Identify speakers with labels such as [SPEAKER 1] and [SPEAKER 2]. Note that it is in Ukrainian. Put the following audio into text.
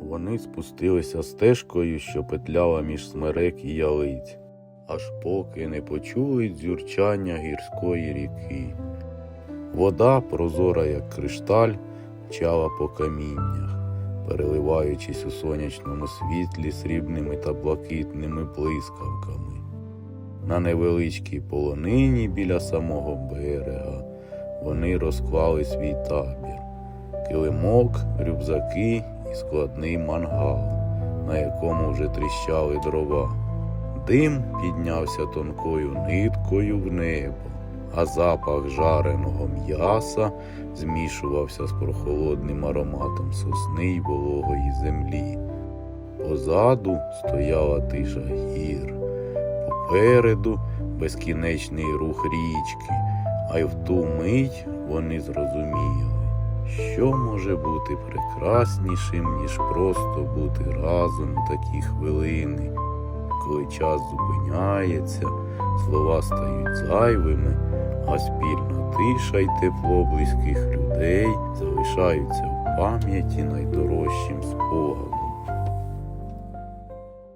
[SPEAKER 1] Вони спустилися стежкою, що петляла між смерек і ялиць, аж поки не почули дзюрчання гірської ріки. Вода, прозора як кришталь, мчала по каміннях, переливаючись у сонячному світлі срібними та блакитними блискавками. На невеличкій полонині біля самого берега вони розклали свій табір, килимок, рюкзаки і складний мангал, на якому вже тріщали дрова. Дим піднявся тонкою ниткою в небо, а запах жареного м'яса змішувався з прохолодним ароматом сосни й вологої землі. Позаду стояла тиша гір, попереду безкінечний рух річки, а й в ту мить вони зрозуміли, що може бути прекраснішим, ніж просто бути разом у такі хвилини, коли час зупиняється, слова стають зайвими, а спільна тиша й тепло близьких людей залишаються в пам'яті найдорожчим спогадом.